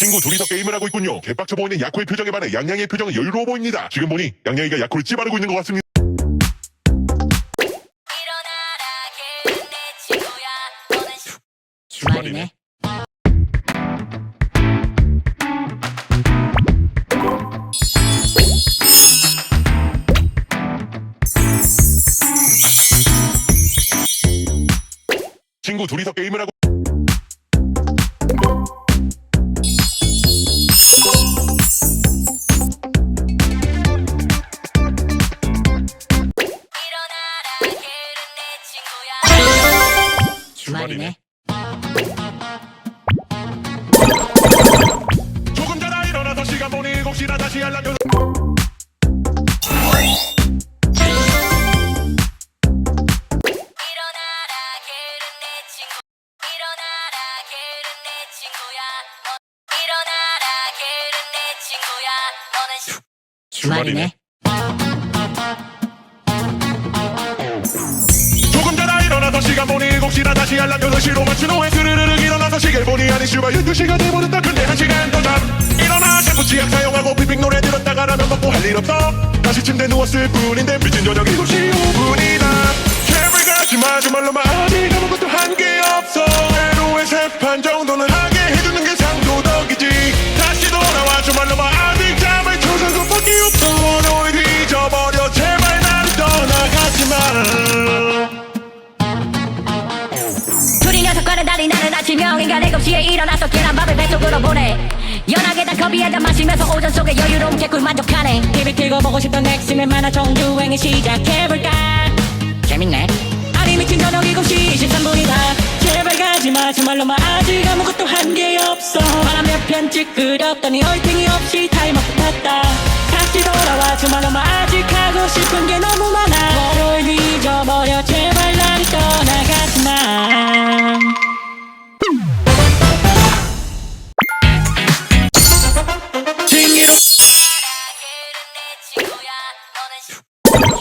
친구 둘이서 게임을 하고 있군요. 개빡쳐 보이는 야코의 표정에 반해 양양의 표정은 여유로워 보입니다. 지금 보니 양양이가 야코를 찌바르고 있는 것 같습니다. 주말이네. 친구 둘이서 게임을 하고 주말이네. 조금 전에 일어나서 시간 보니 혹시나 다시 연락을 일어나라 일어나서 시간 보니 혹시나 다시 연락 6시로 맞춘 후에 스르르륵 일어나서 시계를 보니 아니 슈바 12시가 돼버렸다. 근데 한 시간 더잠 일어나. 샴푸 치약 사용하고 빅빅 노래 들었다가 라면 먹고 할 일 없어. 다시 침대 누웠을 뿐인데 미친 저녁 7시 5분이다 7시에 일어나서 계란밥을 뱃속으로 보내. 연하게 단 커피 한잔 마시면서 오전 속에 여유로운 개꿀 만족하네. TV 틀고 보고 싶던 넥슨의 만화 정주행을 시작해볼까? 재밌네. 아니 미친 저녁 7시 13분이다. 제발 가지마 정말로만 아직 아무것도 한 게 없어. 바람 몇편 찌끄렸더니 얼탱이 없이 타이머 붙었다. 다시 돌아와 정말로만 아직 하고 싶은 게 너무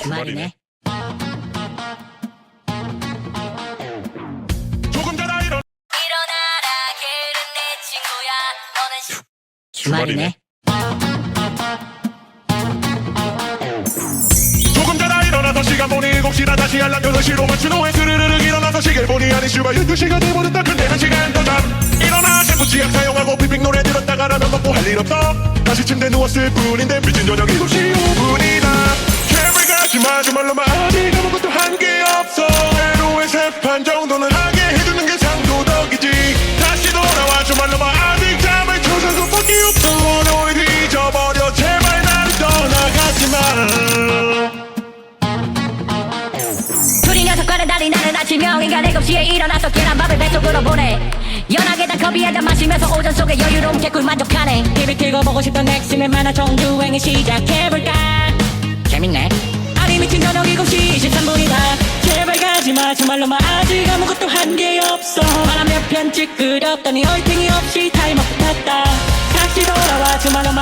주말이네. 조금 전에 일어. 일어나라 걔는 내 친구야. 너는 시- 주말이네. 조금 전에 일어나서 시간 보니 혹시나 다시 연락 6시로 맞춘 후에 스르르륵 일어나서 시계를 보니 아니 슈바 12시가 돼버렸다. 근데 한 시간 더 잠. 일어나. 샴푸 치약 사용하고 빅빅 노래 들었다가 라면 먹고 할 일 없어. 다시 침대 누웠을 뿐인데 미친 저녁 7시 정말로만 아직 아무것도 한 게 없어. 하루에 세 판 정도는 하게 해주는 게 상도덕이지. 다시 돌아와 정말로만 아직 잠을 초선 것밖에 없어. 오늘 잊어버려 제발 나를 떠나가지 마 둘이 녀석과는 달리 나는 아침 명인간 7시에 일어나서 계란밥을 뱃속으로 보내. 연하게 단 커피 한잔 마시면서 오전 속에 여유로운 개꿀 만족하네. TV 틀고 보고 싶던 넥슨의 만화 정주행을 시작해볼까? 재밌네 미친 저녁 7시 13분이다. 제발 가지마. 정말로만 아직 아무것도 한 게 없어. 바람 몇편 찌끄렸더니 얼탱이 없이 타이머 붙었다. 다시 돌아와. 정말로만